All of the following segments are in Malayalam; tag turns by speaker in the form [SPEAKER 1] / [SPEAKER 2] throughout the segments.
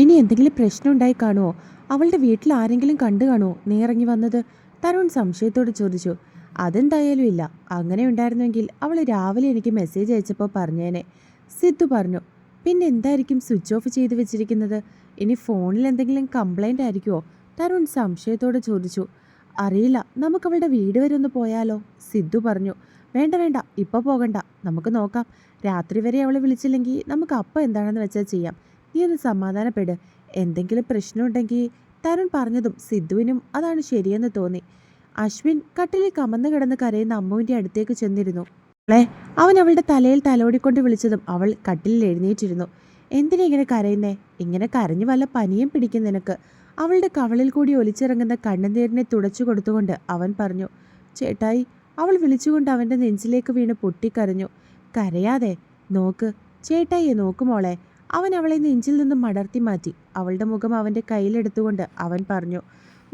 [SPEAKER 1] ഇനി എന്തെങ്കിലും പ്രശ്നം ഉണ്ടായി കാണുമോ അവളുടെ വീട്ടിൽ ആരെങ്കിലും കണ്ടു കാണുമോ നീ ഇറങ്ങി വന്നത്? തരുൺ സംശയത്തോട് ചോദിച്ചു. അതെന്തായാലും ഇല്ല. അങ്ങനെ ഉണ്ടായിരുന്നെങ്കിൽ അവൾ രാവിലെ എനിക്ക് മെസ്സേജ് അയച്ചപ്പോൾ പറഞ്ഞേനെ. സിദ്ധു പറഞ്ഞു പിന്നെ എന്തായിരിക്കും സ്വിച്ച് ഓഫ് ചെയ്ത് വെച്ചിരിക്കുന്നത്? ഇനി ഫോണിൽ എന്തെങ്കിലും കംപ്ലൈന്റ് ആയിരിക്കുമോ തരുൺ സംശയത്തോടെ ചോദിച്ചു. അറിയില്ല. നമുക്ക് അവളുടെ വീട് വരെ ഒന്ന് പോയാലോ? സിദ്ധു പറഞ്ഞു. വേണ്ട വേണ്ട. ഇപ്പോൾ പോകണ്ട. നമുക്ക് നോക്കാം. രാത്രി വരെ അവളെ വിളിച്ചില്ലെങ്കിൽ നമുക്ക് അപ്പം എന്താണെന്ന് വെച്ചാൽ ചെയ്യാം. നീ ഒന്ന് സമാധാനപ്പെട്. എന്തെങ്കിലും പ്രശ്നമുണ്ടെങ്കിൽ തരുൺ പറഞ്ഞതും സിദ്ധുവിനും അതാണ് ശരിയെന്ന് തോന്നി. അശ്വിൻ കട്ടിലിൽ കമന്ന് കിടന്ന് കരയുന്ന അമ്മുവിന്റെ അടുത്തേക്ക് ചെന്നിരുന്നു. അവളെ അവൻ അവളുടെ തലയിൽ തലോടിക്കൊണ്ട് വിളിച്ചതും അവൾ കട്ടിലിൽ എഴുന്നേറ്റിരുന്നു. എന്തിനാ ഇങ്ങനെ കരയുന്നേ? ഇങ്ങനെ കരഞ്ഞു വല്ല പനിയും പിടിക്കും നിനക്ക്. അവളുടെ കവളിൽ കൂടി ഒലിച്ചിറങ്ങുന്ന കണ്ണുനീരിനെ തുടച്ചു കൊടുത്തുകൊണ്ട് അവൻ പറഞ്ഞു ചേട്ടായി അവൾ വിളിച്ചുകൊണ്ട് അവന്റെ നെഞ്ചിലേക്ക് വീണ് പൊട്ടിക്കരഞ്ഞു. കരയാതെ നോക്ക്. ചേട്ടായിയെ നോക്ക് മോളെ. അവൻ അവളെ നെഞ്ചിൽ നിന്നും മടർത്തി മാറ്റി. അവളുടെ മുഖം അവന്റെ കയ്യിലെടുത്തുകൊണ്ട് അവൻ പറഞ്ഞു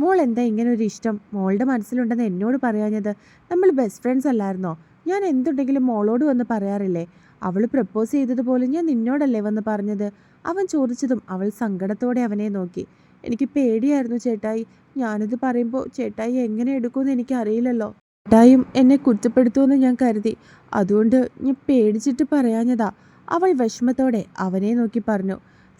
[SPEAKER 1] മോൾ എന്താ ഇങ്ങനെ ഒരു ഇഷ്ടം? മോളുടെ മനസ്സിലുണ്ടെന്ന് എന്നോട് പറയാഞ്ഞത് നമ്മൾ ബെസ്റ്റ് ഫ്രണ്ട്സ് അല്ലായിരുന്നോ? ഞാൻ എന്തുണ്ടെങ്കിലും മോളോട് വന്ന് പറയാറില്ലേ? അവൾ പ്രപ്പോസ് ചെയ്തതുപോലെ ഞാൻ നിന്നോടല്ലേ വന്ന് പറഞ്ഞത്? അവൻ ചോദിച്ചതും അവൾ സങ്കടത്തോടെ അവനെ നോക്കി. എനിക്ക് പേടിയായിരുന്നു ചേട്ടായി. ഞാനിത് പറയുമ്പോൾ ചേട്ടായി എങ്ങനെ എടുക്കുമെന്ന് എനിക്കറിയില്ലല്ലോ. ചേട്ടായും എന്നെ കുറ്റപ്പെടുത്തുമെന്ന് ഞാൻ കരുതി. അതുകൊണ്ട് ഞാൻ പേടിച്ചിട്ട് പറയാഞ്ഞതാ. അവൾ വിഷമത്തോടെ അവനെ നോക്കി പറഞ്ഞു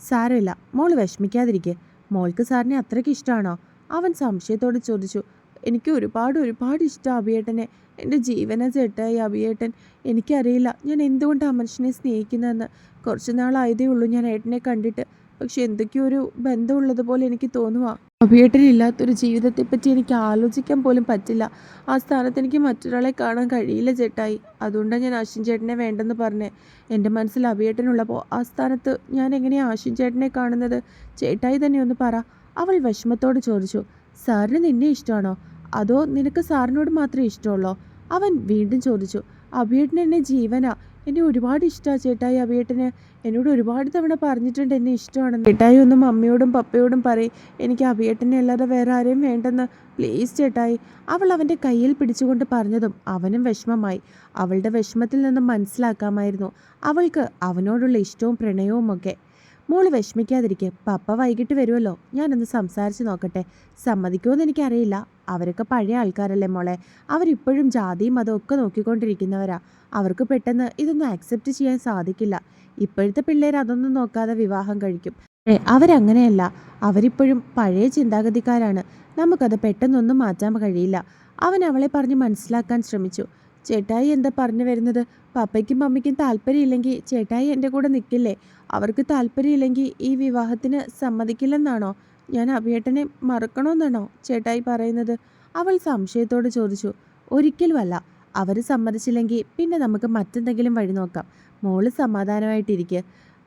[SPEAKER 1] സാരമില്ല മോൾ വിഷമിക്കാതിരിക്കെ. മോൾക്ക് സാറിനെ അത്രയ്ക്ക് ഇഷ്ടമാണോ അവൻ സംശയത്തോടെ ചോദിച്ചു എനിക്ക് ഒരുപാട് ഒരുപാട് ഇഷ്ടം അഭിയേട്ടനെ. എന്റെ ജീവന ചേട്ടായി അഭിയേട്ടൻ. എനിക്കറിയില്ല ഞാൻ എന്തുകൊണ്ട് ആ മനുഷ്യനെ സ്നേഹിക്കുന്നതെന്ന്. കുറച്ച് നാളായതേ ഉള്ളൂ ഞാൻ ഏട്ടനെ കണ്ടിട്ട്. പക്ഷെ എന്തൊക്കെയോ ഒരു ബന്ധമുള്ളതുപോലെ എനിക്ക് തോന്നുക അഭിയേട്ടനില്ലാത്തൊരു ജീവിതത്തെപ്പറ്റി എനിക്ക് ആലോചിക്കാൻ പോലും പറ്റില്ല. ആ സ്ഥാനത്ത് എനിക്ക് മറ്റൊരാളെ കാണാൻ കഴിയില്ല ചേട്ടായി. അതുകൊണ്ടാണ് ഞാൻ അശ്വിൻ ചേട്ടനെ വേണ്ടെന്ന് പറഞ്ഞേ. എന്റെ മനസ്സിൽ അഭിയേട്ടനുള്ളപ്പോൾ ആ സ്ഥാനത്ത് ഞാൻ എങ്ങനെയാണ് അശ്വിൻ ചേട്ടനെ കാണുന്നത്? ചേട്ടായി തന്നെ ഒന്ന് പറ. അവൾ വിഷമത്തോട് ചോദിച്ചു. സാറിന് നിന്നെ ഇഷ്ടമാണോ? അതോ നിനക്ക് സാറിനോട് മാത്രമേ ഇഷ്ടമുള്ളോ? അവൻ വീണ്ടും ചോദിച്ചു. അഭിയേട്ടൻ എന്നെ ജീവനാ. എന്നെ ഒരുപാട് ഇഷ്ടമാണ് ചേട്ടായി. അഭിയേട്ടന് എന്നോട് ഒരുപാട് തവണ പറഞ്ഞിട്ടുണ്ട് എന്നെ ഇഷ്ടമാണെന്ന്. ചേട്ടായി ഒന്നും അമ്മയോടും പപ്പയോടും പറയും. എനിക്ക് അഭിയേട്ടനെ അല്ലാതെ വേറെ ആരെയും വേണ്ടെന്ന്. പ്ലീസ് ചേട്ടായി. അവൾ അവന്റെ കയ്യിൽ പിടിച്ചുകൊണ്ട് പറഞ്ഞതും അവനും വിഷമമായി. അവളുടെ വിഷമത്തിൽ നിന്നും മനസ്സിലാക്കാമായിരുന്നു. അവൾക്ക് അവനോടുള്ള ഇഷ്ടവും പ്രണയവും ഒക്കെ മോൾ വിഷമിക്കാതിരിക്കെ പപ്പ വൈകിട്ട് വരുമല്ലോ ഞാനൊന്ന് സംസാരിച്ച് നോക്കട്ടെ. സമ്മതിക്കുമെന്ന് എനിക്കറിയില്ല. അവരൊക്കെ പഴയ ആൾക്കാരല്ലേ മോളെ. അവരിപ്പോഴും ജാതിയും മതവും ഒക്കെ നോക്കിക്കൊണ്ടിരിക്കുന്നവരാ. അവർക്ക് പെട്ടെന്ന് ഇതൊന്നും ആക്സെപ്റ്റ് ചെയ്യാൻ സാധിക്കില്ല. ഇപ്പോഴത്തെ പിള്ളേർ അതൊന്നും നോക്കാതെ വിവാഹം കഴിക്കും. അവരങ്ങനെയല്ല. അവരിപ്പോഴും പഴയ ചിന്താഗതിക്കാരാണ്. നമുക്കത് പെട്ടെന്നൊന്നും മാറ്റാൻ കഴിയില്ല. അവൻ അവളെ പറഞ്ഞ് മനസ്സിലാക്കാൻ ശ്രമിച്ചു. ചേട്ടായി എന്താ പറഞ്ഞു വരുന്നത്? പപ്പയ്ക്കും മമ്മിക്കും താല്പര്യമില്ലെങ്കിൽ ചേട്ടായി എന്റെ കൂടെ നിൽക്കില്ലേ? അവർക്ക് താല്പര്യമില്ലെങ്കിൽ ഈ വിവാഹത്തിന് സമ്മതിക്കില്ലെന്നാണോ? ഞാൻ അഭിയേട്ടനെ മറക്കണമെന്നാണോ ചേട്ടായി പറയുന്നത്? അവൾ സംശയത്തോട് ചോദിച്ചു. ഒരിക്കലുമല്ല. അവർ സമ്മതിച്ചില്ലെങ്കിൽ പിന്നെ നമുക്ക് മറ്റെന്തെങ്കിലും വഴി നോക്കാം. മോൾ സമാധാനമായിട്ടിരിക്കുക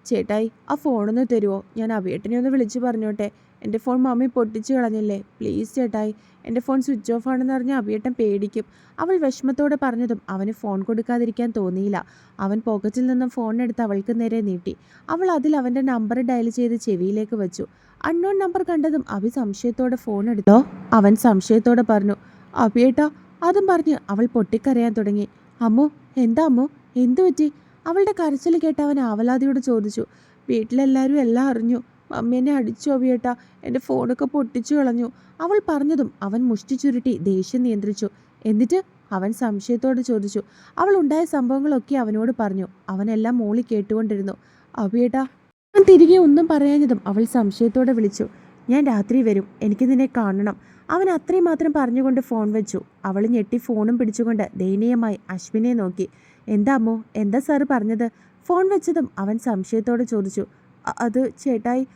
[SPEAKER 1] ചേട്ടായി ആ ഫോണൊന്ന് തരുമോ ഞാൻ അഭിയേട്ടനെ ഒന്ന് വിളിച്ചു പറഞ്ഞോട്ടെ. എന്റെ ഫോൺ മമ്മി പൊട്ടിച്ച് കളഞ്ഞില്ലേ? പ്ലീസ് ചേട്ടായി എന്റെ ഫോൺ സ്വിച്ച് ഓഫ് ആണെന്ന് അറിഞ്ഞാൽ അഭിയേട്ടൻ പേടിക്കും. അവൾ വിഷമത്തോടെ പറഞ്ഞതും അവന് ഫോൺ കൊടുക്കാതിരിക്കാൻ തോന്നിയില്ല. അവൻ പോക്കറ്റിൽ നിന്നും ഫോൺ എടുത്ത് അവൾക്ക് നേരെ നീട്ടി. അവൾ അതിൽ അവന്റെ നമ്പർ ഡയൽ ചെയ്ത് ചെവിയിലേക്ക് വെച്ചു. അൺനോൺ നമ്പർ കണ്ടതും അഭി സംശയത്തോടെ ഫോൺ എടുത്തോ? അവൻ സംശയത്തോടെ പറഞ്ഞു അഭിയേട്ടാ അതും പറഞ്ഞ് അവൾ പൊട്ടിക്കരയാൻ തുടങ്ങി. അമ്മു എന്താ അമ്മു? എന്തു പറ്റി അവളുടെ കരച്ചിൽ കേട്ട് അവൻ ആവലാതിയോട് ചോദിച്ചു വീട്ടിലെല്ലാവരും എല്ലാം അറിഞ്ഞു. മമ്മി എന്നെ അടിച്ചു എന്റെ ഫോണൊക്കെ പൊട്ടിച്ചു കളഞ്ഞു. അവൾ പറഞ്ഞതും അവൻ മുഷ്ടി ചുരുട്ടി ദേഷ്യം നിയന്ത്രിച്ചു. എന്നിട്ട് അവൻ സംശയത്തോട് ചോദിച്ചു. അവൾ ഉണ്ടായ സംഭവങ്ങളൊക്കെ അവനോട് പറഞ്ഞു. അവനെല്ലാം മോളി കേട്ടുകൊണ്ടിരുന്നു. അവിയട്ട അവൻ തിരികെ ഒന്നും പറയാഞ്ഞതും അവൾ സംശയത്തോടെ വിളിച്ചു. ഞാൻ രാത്രി വരും. എനിക്ക് നിന്നെ കാണണം. അവൻ അത്രയും മാത്രം പറഞ്ഞുകൊണ്ട് ഫോൺ വെച്ചു. അവൾ ഞെട്ടി ഫോണും പിടിച്ചുകൊണ്ട് ദയനീയമായി അശ്വിനെ നോക്കി. എന്താ അമ്മോ? എന്താ സാറ് പറഞ്ഞത്? ഫോൺ വെച്ചതും അവൻ സംശയത്തോടെ ചോദിച്ചു. അത് ചേട്ടായി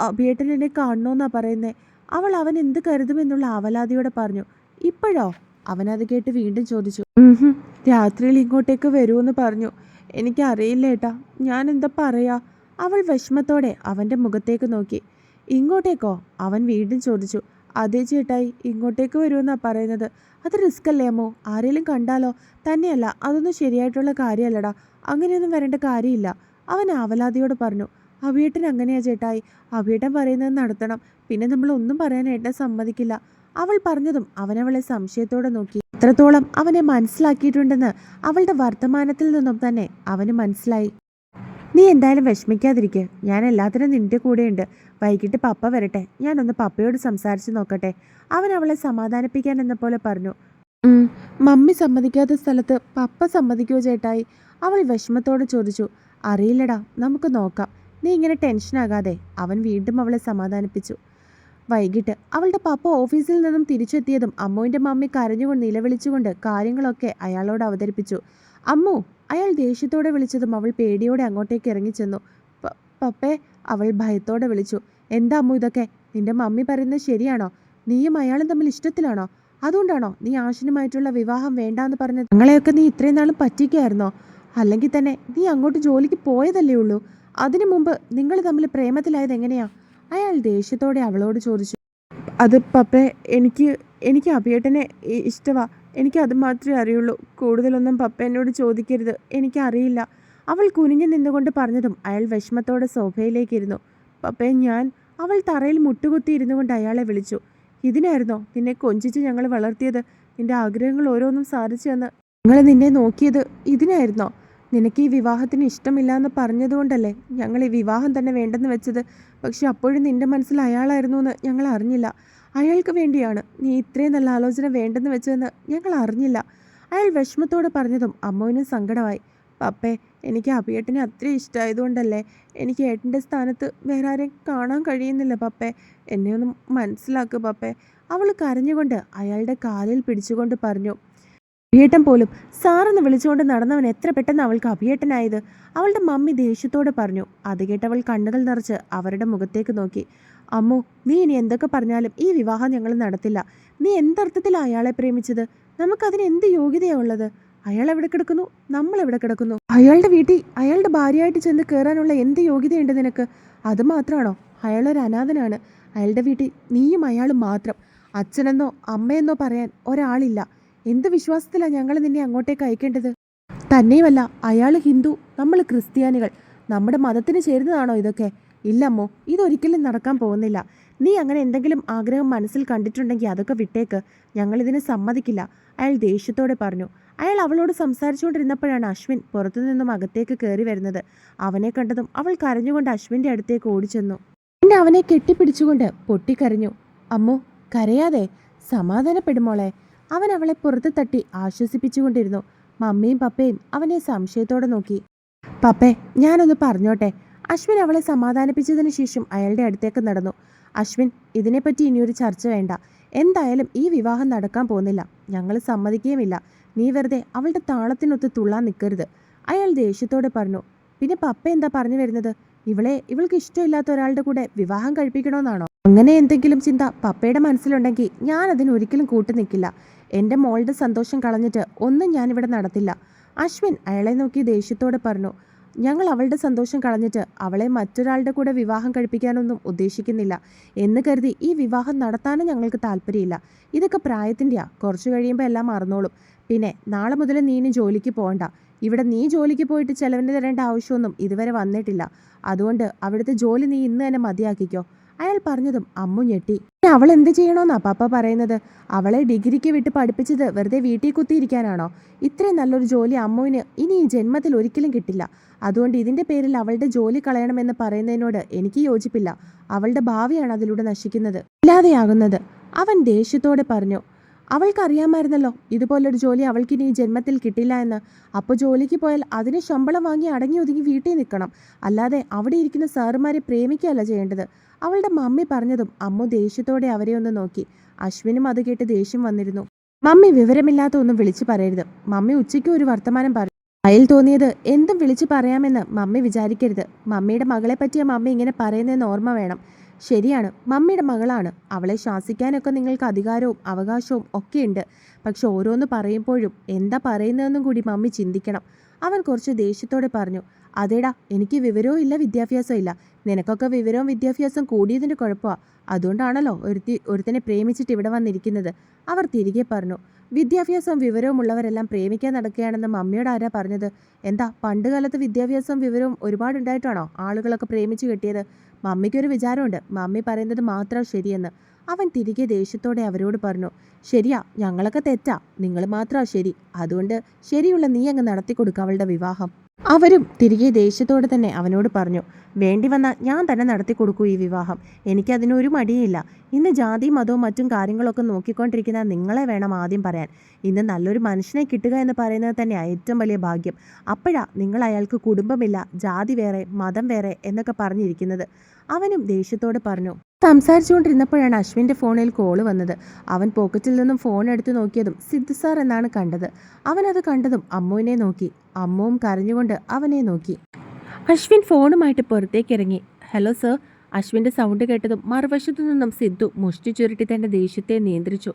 [SPEAKER 1] അഭിയേട്ടൻ എന്നെ കാണണമെന്നാ പറയുന്നേ. അവൾ അവൻ എന്ത് കരുതുമെന്നുള്ള അവലാതിയോടെ പറഞ്ഞു. ഇപ്പോഴോ? അവനത് കേട്ട് വീണ്ടും ചോദിച്ചു. "ഉംഹും, രാത്രിയിൽ ഇങ്ങോട്ടേക്ക് വരുമെന്ന് പറഞ്ഞു. എനിക്കറിയില്ല ഏട്ടാ ഞാൻ എന്താ പറയാ? അവൾ വിഷമത്തോടെ അവന്റെ മുഖത്തേക്ക് നോക്കി. ഇങ്ങോട്ടേക്കോ? അവൻ വീണ്ടും ചോദിച്ചു. അതേ ചേട്ടായി ഇങ്ങോട്ടേക്ക് വരുമെന്നാണ് പറയുന്നത്. അത് റിസ്ക് അല്ലേ അമ്മോ? ആരെങ്കിലും കണ്ടാലോ? തന്നെയല്ല അതൊന്നും ശരിയായിട്ടുള്ള കാര്യമല്ലടാ അങ്ങനെയൊന്നും വരേണ്ട കാര്യമില്ല. അവൻ ആവലാതിയോട് പറഞ്ഞു. അഭിയേട്ടൻ അങ്ങനെയാ ചേട്ടായി അഭിയേട്ടൻ പറയുന്നത് നടത്തണം. പിന്നെ നമ്മൾ ഒന്നും പറയാൻ ഏട്ടൻ സമ്മതിക്കില്ല. അവൾ പറഞ്ഞതും അവനവളെ സംശയത്തോടെ നോക്കി. എത്രത്തോളം അവനെ മനസ്സിലാക്കിയിട്ടുണ്ടെന്ന് അവളുടെ വർത്തമാനത്തിൽ നിന്നും തന്നെ അവന് മനസ്സിലായി. നീ എന്തായാലും വിഷമിക്കാതിരിക്കുക ഞാൻ എല്ലാത്തിനും നിന്റെ കൂടെയുണ്ട്. വൈകിട്ട് പപ്പ വരട്ടെ. ഞാനൊന്ന് പപ്പയോട് സംസാരിച്ച് നോക്കട്ടെ. അവൻ അവളെ സമാധാനിപ്പിക്കാൻ എന്ന പോലെ പറഞ്ഞു. മമ്മി സമ്മതിക്കാത്ത സ്ഥലത്ത് പപ്പ സമ്മതിക്കുമോ ചേട്ടായി? അവൾ വിഷമത്തോടെ ചോദിച്ചു. അറിയില്ലടാ. നമുക്ക് നോക്കാം. നീ ഇങ്ങനെ ടെൻഷനാകാതെ അവൻ വീണ്ടും അവളെ സമാധാനിപ്പിച്ചു. വൈകിട്ട് അവളുടെ പപ്പ ഓഫീസിൽ നിന്നും തിരിച്ചെത്തിയതും അമ്മുവിന്റെ മമ്മി കരഞ്ഞുകൊണ്ട് നിലവിളിച്ചുകൊണ്ട് കാര്യങ്ങളൊക്കെ അയാളോട് അവതരിപ്പിച്ചു. അമ്മു അയാൾ ദേഷ്യത്തോടെ വിളിച്ചതും അവൾ പേടിയോടെ അങ്ങോട്ടേക്ക് ഇറങ്ങിച്ചെന്നു. പപ്പേ അവൾ ഭയത്തോടെ വിളിച്ചു. എന്താ അമ്മു ഇതൊക്കെ? നിന്റെ മമ്മി പറയുന്നത് ശരിയാണോ? നീയും അയാളും തമ്മിൽ ഇഷ്ടത്തിലാണോ? അതുകൊണ്ടാണോ നീ ആശിനുമായിട്ടുള്ള വിവാഹം വേണ്ടാന്ന് പറഞ്ഞത്? ഞങ്ങളെയൊക്കെ നീ ഇത്രയും നാളും പറ്റിക്കായിരുന്നോ? അല്ലെങ്കിൽ തന്നെ നീ അങ്ങോട്ട് ജോലിക്ക് പോയതല്ലേ ഉള്ളൂ? അതിനു മുമ്പ് നിങ്ങൾ തമ്മിൽ പ്രേമത്തിലായത് എങ്ങനെയാ? അയാൾ ദേഷ്യത്തോടെ അവളോട് ചോദിച്ചു. അത് പപ്പേ എനിക്ക് എനിക്ക് അഭിയേട്ടനെ ഇഷ്ടമാ എനിക്ക് അത് മാത്രമേ അറിയുള്ളൂ. കൂടുതലൊന്നും പപ്പ എന്നോട് ചോദിക്കരുത്. എനിക്കറിയില്ല അവൾ കുനിഞ്ഞു നിന്നുകൊണ്ട് പറഞ്ഞതും അയാൾ വിഷമത്തോടെ സോഫയിലേക്കിരുന്നു പപ്പേ ഞാൻ അവൾ തറയിൽ മുട്ടുകുത്തി കൊണ്ട് അയാളെ വിളിച്ചു. ഇതിനായിരുന്നോ നിന്നെ കൊഞ്ചിച്ച് ഞങ്ങൾ വളർത്തിയത്? നിന്റെ ആഗ്രഹങ്ങൾ ഓരോന്നും സാധിച്ചു എന്ന്. ഞങ്ങൾ നിന്നെ നോക്കിയത് ഇതിനായിരുന്നോ? നിനക്ക് ഈ വിവാഹത്തിന് ഇഷ്ടമില്ല എന്ന് പറഞ്ഞതുകൊണ്ടല്ലേ ഞങ്ങൾ ഈ വിവാഹം തന്നെ വേണ്ടെന്ന് വെച്ചത്? പക്ഷെ അപ്പോഴും നിന്റെ മനസ്സിൽ അയാളായിരുന്നു എന്ന് ഞങ്ങൾ അറിഞ്ഞില്ല. അയാൾക്ക് വേണ്ടിയാണ് നീ ഇത്രയും നല്ല ആലോചന വേണ്ടെന്ന് വെച്ചതെന്ന് ഞങ്ങൾ അറിഞ്ഞില്ല. അയാൾ വിഷമത്തോടെ പറഞ്ഞതും അമ്മുവിന് സങ്കടമായി. പപ്പേ എനിക്ക് അഭിയേട്ടനെ അത്രയും ഇഷ്ടമായതുകൊണ്ടല്ലേ എനിക്ക് ഏട്ടന്റെ സ്ഥാനത്ത് വേറെ ആരെയും കാണാൻ കഴിയുന്നില്ല പപ്പേ. എന്നെ ഒന്ന് മനസ്സിലാക്ക് പപ്പേ. അവൾ കരഞ്ഞുകൊണ്ട് അയാളുടെ കാലിൽ പിടിച്ചുകൊണ്ട് പറഞ്ഞു. അഭിയേട്ടൻ പോലും സാറെന്ന് വിളിച്ചുകൊണ്ട് നടന്നവൻ എത്ര പെട്ടെന്ന് അവൾക്ക് അഭിയേട്ടനായത്? അവളുടെ മമ്മി ദേഷ്യത്തോടെ പറഞ്ഞു. അത് കേട്ടവൾ കണ്ണുകൾ നിറച്ച് അവരുടെ മുഖത്തേക്ക് നോക്കി. അമ്മു നീ ഇനി എന്തൊക്കെ പറഞ്ഞാലും ഈ വിവാഹം ഞങ്ങൾ നടത്തില്ല. നീ എന്തർത്ഥത്തിൽ അയാളെ പ്രേമിച്ചത്? നമുക്കതിന് എന്ത് യോഗ്യതയാ ഉള്ളത്? അയാൾ എവിടെ കിടക്കുന്നു? നമ്മൾ എവിടെ കിടക്കുന്നു? അയാളുടെ വീട്ടിൽ അയാളുടെ ഭാര്യയായിട്ട് ചെന്ന് കയറാനുള്ള എന്ത് യോഗ്യതയുണ്ട് നിനക്ക്? അത് മാത്രമാണോ? അയാളൊരു അനാഥനാണ്. അയാളുടെ വീട്ടിൽ നീയും അയാളും മാത്രം. അച്ഛനെന്നോ അമ്മയെന്നോ പറയാൻ ഒരാളില്ല. എന്ത് വിശ്വാസത്തിലാണ് ഞങ്ങൾ നിന്നെ അങ്ങോട്ടേക്ക് അയക്കേണ്ടത്? തന്നെയുമല്ല അയാൾ ഹിന്ദു നമ്മൾ ക്രിസ്ത്യാനികൾ. നമ്മുടെ മതത്തിന് ചേരുന്നതാണോ ഇതൊക്കെ? ഇല്ലമ്മോ ഇതൊരിക്കലും നടക്കാൻ പോകുന്നില്ല. നീ അങ്ങനെ എന്തെങ്കിലും ആഗ്രഹം മനസ്സിൽ കണ്ടിട്ടുണ്ടെങ്കിൽ അതൊക്കെ വിട്ടേക്ക്. ഞങ്ങളിതിന് സമ്മതിക്കില്ല. അയാൾ ദേഷ്യത്തോടെ പറഞ്ഞു. അയാൾ അവളോട് സംസാരിച്ചുകൊണ്ടിരുന്നപ്പോഴാണ് അശ്വിൻ പുറത്തുനിന്നും അകത്തേക്ക് കയറി വരുന്നത്. അവനെ കണ്ടതും അവൾ കരഞ്ഞുകൊണ്ട് അശ്വിന്റെ അടുത്തേക്ക് ഓടിച്ചെന്നു. പിന്നെ അവനെ കെട്ടിപ്പിടിച്ചുകൊണ്ട് പൊട്ടിക്കരഞ്ഞു. അമ്മു കരയാതെ? സമാധാനപ്പെടുമോളെ അവൻ അവളെ പുറത്ത് തട്ടി ആശ്വസിപ്പിച്ചുകൊണ്ടിരുന്നു. മമ്മിയും പപ്പയും അവനെ സംശയത്തോടെ നോക്കി. പപ്പേ ഞാനൊന്ന് പറഞ്ഞോട്ടെ. അശ്വിൻ അവളെ സമാധാനിപ്പിച്ചതിന് ശേഷം അയാളുടെ അടുത്തേക്ക് നടന്നു. അശ്വിൻ ഇതിനെപ്പറ്റി ഇനിയൊരു ചർച്ച വേണ്ട. എന്തായാലും ഈ വിവാഹം നടക്കാൻ പോകുന്നില്ല. ഞങ്ങൾ സമ്മതിക്കുകയുമില്ല. നീ വെറുതെ അവളുടെ താളത്തിനൊത്ത് തുള്ളാൻ നിൽക്കരുത് അയാൾ ദേഷ്യത്തോടെ പറഞ്ഞു. പിന്നെ പപ്പ എന്താ പറഞ്ഞു വരുന്നത്? ഇവളെ ഇവൾക്ക് ഇഷ്ടമില്ലാത്ത ഒരാളുടെ കൂടെ വിവാഹം കഴിപ്പിക്കണമെന്നാണോ അങ്ങനെ എന്തെങ്കിലും ചിന്ത പപ്പയുടെ മനസ്സിലുണ്ടെങ്കിൽ ഞാൻ അതിന് ഒരിക്കലും കൂട്ടു നിൽക്കില്ല എന്റെ മോളുടെ സന്തോഷം കളഞ്ഞിട്ട് ഒന്നും ഞാനിവിടെ നടത്തില്ല. അശ്വിൻ അയാളെ നോക്കി ദേഷ്യത്തോടെ പറഞ്ഞു ഞങ്ങൾ അവളുടെ സന്തോഷം കളഞ്ഞിട്ട് അവളെ മറ്റൊരാളുടെ കൂടെ വിവാഹം കഴിപ്പിക്കാനൊന്നും ഉദ്ദേശിക്കുന്നില്ല. എന്ന് കരുതി ഈ വിവാഹം നടത്താനും ഞങ്ങൾക്ക് താല്പര്യമില്ല. ഇതൊക്കെ പ്രായത്തിന്റെയാ കുറച്ച് കഴിയുമ്പോൾ എല്ലാം മറന്നോളും. പിന്നെ നാളെ മുതൽ നീ ഇനി ജോലിക്ക് പോകണ്ട ഇവിടെ നീ ജോലിക്ക് പോയിട്ട് ചെലവിന് തരേണ്ട ആവശ്യമൊന്നും ഇതുവരെ വന്നിട്ടില്ല. അതുകൊണ്ട് അവിടുത്തെ ജോലി നീ ഇന്ന് തന്നെ മതിയാക്കിക്കോ. അയാൾ പറഞ്ഞതും അമ്മു ഞെട്ടി. അവൾ എന്ത് ചെയ്യണമെന്നാ പപ്പ പറയുന്നത്? അവളെ ഡിഗ്രിക്ക് വിട്ട് പഠിപ്പിച്ചത് വെറുതെ വീട്ടിൽ കുത്തിയിരിക്കാനാണോ? ഇത്രയും നല്ലൊരു ജോലി അമ്മുവിന് ഇനി ഈ ജന്മത്തിൽ ഒരിക്കലും കിട്ടില്ല. അതുകൊണ്ട് ഇതിന്റെ പേരിൽ അവളുടെ ജോലി കളയണമെന്ന് പറയുന്നതിനോട് എനിക്ക് യോജിപ്പില്ല. അവളുടെ ഭാവിയാണ് അതിലൂടെ നശിക്കുന്നത്. ഇല്ലാതെയാകുന്നത്. അവൻ ദേഷ്യത്തോടെ പറഞ്ഞു. അവൾക്കറിയാമായിരുന്നല്ലോ. ഇതുപോലൊരു ജോലി അവൾക്കിനി ഈ ജന്മത്തിൽ കിട്ടില്ല എന്ന്. അപ്പോൾ ജോലിക്ക് പോയാൽ അതിന് ശമ്പളം വാങ്ങി അടങ്ങി ഒതുങ്ങി വീട്ടിൽ നിൽക്കണം. അല്ലാതെ അവിടെ ഇരിക്കുന്ന സാറുമാരെ പ്രേമിക്കുകയല്ല ചെയ്യേണ്ടത്. അവളുടെ മമ്മി പറഞ്ഞതും അമ്മു ദേഷ്യത്തോടെ അവരെ ഒന്ന് നോക്കി. അശ്വിനും അത് കേട്ട് ദേഷ്യം വന്നിരുന്നു. മമ്മി വിവരമില്ലാത്ത ഒന്നും വിളിച്ചു പറയരുത്. മമ്മി ഉച്ചയ്ക്ക് ഒരു വർത്തമാനം പറഞ്ഞു അയൽ തോന്നിയത് എന്തും വിളിച്ചു പറയാമെന്ന് മമ്മി വിചാരിക്കരുത്. മമ്മിയുടെ മകളെ പറ്റിയ മമ്മി ഇങ്ങനെ പറയുന്നതെന്ന് ഓർമ്മ വേണം. ശരിയാണ്. മമ്മിയുടെ മകളാണ്. അവളെ ശാസിക്കാനൊക്കെ നിങ്ങൾക്ക് അധികാരവും അവകാശവും ഒക്കെയുണ്ട്. പക്ഷെ ഓരോന്ന് പറയുമ്പോഴും എന്താ പറയുന്നതെന്നും കൂടി മമ്മി ചിന്തിക്കണം. അവൻ കുറച്ച് ദേഷ്യത്തോടെ പറഞ്ഞു. അതേടാ എനിക്ക് വിവരവും ഇല്ല വിദ്യാഭ്യാസവും ഇല്ല. നിനക്കൊക്കെ വിവരവും വിദ്യാഭ്യാസവും കൂടിയതിന്റെ കുഴപ്പമാണ് അതുകൊണ്ടാണല്ലോ ഒരുത്തി ഒരുത്തനെ പ്രേമിച്ചിട്ട് ഇവിടെ വന്നിരിക്കുന്നത്. അവർ തിരികെ പറഞ്ഞു വിദ്യാഭ്യാസവും വിവരവും ഉള്ളവരെല്ലാം പ്രേമിക്കാൻ നടക്കുകയാണെന്ന് മമ്മിയോട് ആരാ പറഞ്ഞത്? എന്താ പണ്ട് കാലത്ത് വിദ്യാഭ്യാസവും വിവരവും ഒരുപാടുണ്ടായിട്ടാണോ ആളുകളൊക്കെ പ്രേമിച്ച് കിട്ടിയത്? മമ്മിക്കൊരു വിചാരമുണ്ട്. മമ്മി പറയുന്നത് മാത്രം ശരിയെന്ന്. അവൻ തിരികെ ദേഷ്യത്തോടെ അവരോട് പറഞ്ഞു ശരിയാ ഞങ്ങളൊക്കെ തെറ്റാ. നിങ്ങൾ മാത്രമാ ശരി. അതുകൊണ്ട് ശരിയുള്ള നീ അങ്ങ് നടത്തി കൊടുക്കുക അവളുടെ വിവാഹം. അവരും തിരികെ ദേഷ്യത്തോടെ തന്നെ അവനോട് പറഞ്ഞു വേണ്ടി വന്നാൽ ഞാൻ തന്നെ നടത്തി കൊടുക്കൂ ഈ വിവാഹം. എനിക്കതിനൊരു മടിയില്ല ഇന്ന് ജാതി മതവും മറ്റും കാര്യങ്ങളൊക്കെ നോക്കിക്കൊണ്ടിരിക്കുന്ന നിങ്ങളെ വേണം ആദ്യം പറയാൻ. ഇന്ന് നല്ലൊരു മനുഷ്യനെ കിട്ടുക എന്ന് പറയുന്നത് തന്നെയാണ് ഏറ്റവും വലിയ ഭാഗ്യം. അപ്പോഴാ നിങ്ങൾ അയാൾക്ക് കുടുംബമില്ല ജാതി വേറെ മതം വേറെ എന്നൊക്കെ പറഞ്ഞിരിക്കുന്നത്. അവനും ദേഷ്യത്തോട് പറഞ്ഞു സംസാരിച്ചുകൊണ്ടിരുന്നപ്പോഴാണ് അശ്വിന്റെ ഫോണിൽ കോൾ വന്നത്. അവൻ പോക്കറ്റിൽ നിന്നും ഫോൺ എടുത്തു നോക്കിയതും സിദ്ധു സാർ എന്നാണ് കണ്ടത്. അവനത് കണ്ടതും അമ്മുവിനെ നോക്കി. അമ്മുവും കരഞ്ഞുകൊണ്ട് അവനെ നോക്കി. അശ്വിൻ ഫോണുമായിട്ട് പുറത്തേക്ക് ഇറങ്ങി ഹലോ സർ അശ്വിന്റെ സൗണ്ട് കേട്ടതും മറുവശത്തു നിന്നും സിദ്ധു മുഷ്ടി ചുരുട്ടി തന്റെ ദേഷ്യത്തെ നിയന്ത്രിച്ചു.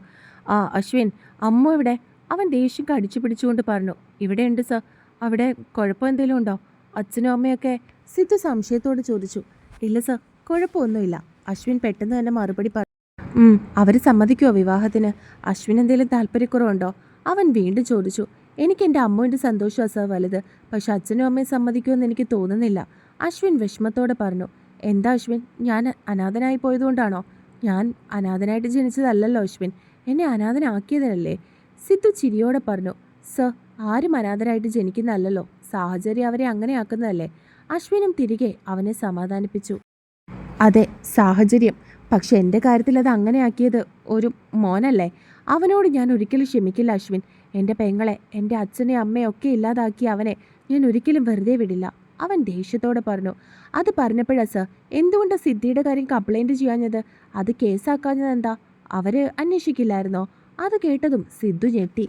[SPEAKER 1] ആ അശ്വിൻ അമ്മു എവിടെ? അവൻ ദേഷ്യം കടിച്ചു പിടിച്ചുകൊണ്ട് പറഞ്ഞു. ഇവിടെയുണ്ട് സർ. അവിടെ കുഴപ്പം എന്തെങ്കിലും ഉണ്ടോ? അച്ഛനും അമ്മയൊക്കെ? സിദ്ധു സംശയത്തോട് ചോദിച്ചു. ഇല്ല സർ കുഴപ്പമൊന്നുമില്ല. അശ്വിൻ പെട്ടെന്ന് തന്നെ മറുപടി പറഞ്ഞു അവർ സമ്മതിക്കുമോ വിവാഹത്തിന്? അശ്വിൻ എന്തെങ്കിലും താല്പര്യക്കുറവുണ്ടോ? അവൻ വീണ്ടും ചോദിച്ചു. എനിക്ക് എന്റെ അമ്മുവിന്റെ സന്തോഷം സർ വലുത്. പക്ഷെ അച്ഛനും അമ്മയും സമ്മതിക്കുമെന്ന് എനിക്ക് തോന്നുന്നില്ല. അശ്വിൻ വിഷമത്തോടെ പറഞ്ഞു. എന്താ അശ്വിൻ? ഞാൻ അനാഥനായി പോയതുകൊണ്ടാണോ? ഞാൻ അനാഥനായിട്ട് ജനിച്ചതല്ലല്ലോ അശ്വിൻ. എന്നെ അനാഥനാക്കിയതിനല്ലേ? സിദ്ധു ചിരിയോടെ പറഞ്ഞു. സർ ആരും അനാഥരായിട്ട് ജനിക്കുന്നതല്ലല്ലോ. സാഹചര്യം അവരെ അങ്ങനെയാക്കുന്നതല്ലേ? അശ്വിനും തിരികെ അവനെ സമാധാനിപ്പിച്ചു. അതെ സാഹചര്യം. പക്ഷെ എന്റെ കാര്യത്തിൽ അത് അങ്ങനെയാക്കിയത് ഒരു മോനല്ലേ? അവനോട് ഞാൻ ഒരിക്കലും ക്ഷമിക്കില്ല അശ്വിൻ. എന്റെ പെങ്ങളെ എന്റെ അച്ഛനെ അമ്മയെ ഒക്കെ ഇല്ലാതാക്കി അവനെ ഞാൻ ഒരിക്കലും വെറുതെ വിടില്ല. അവൻ ദേഷ്യത്തോടെ പറഞ്ഞു അത് പറഞ്ഞപ്പോഴാ സർ എന്തുകൊണ്ടാണ് സിദ്ധിയുടെ കാര്യം കംപ്ലൈന്റ് ചെയ്യാഞ്ഞത്? അത് കേസാക്കാഞ്ഞത് എന്താ അവർ അന്വേഷിക്കില്ലായിരുന്നോ? അത് കേട്ടതും സിദ്ധു ഞെട്ടി.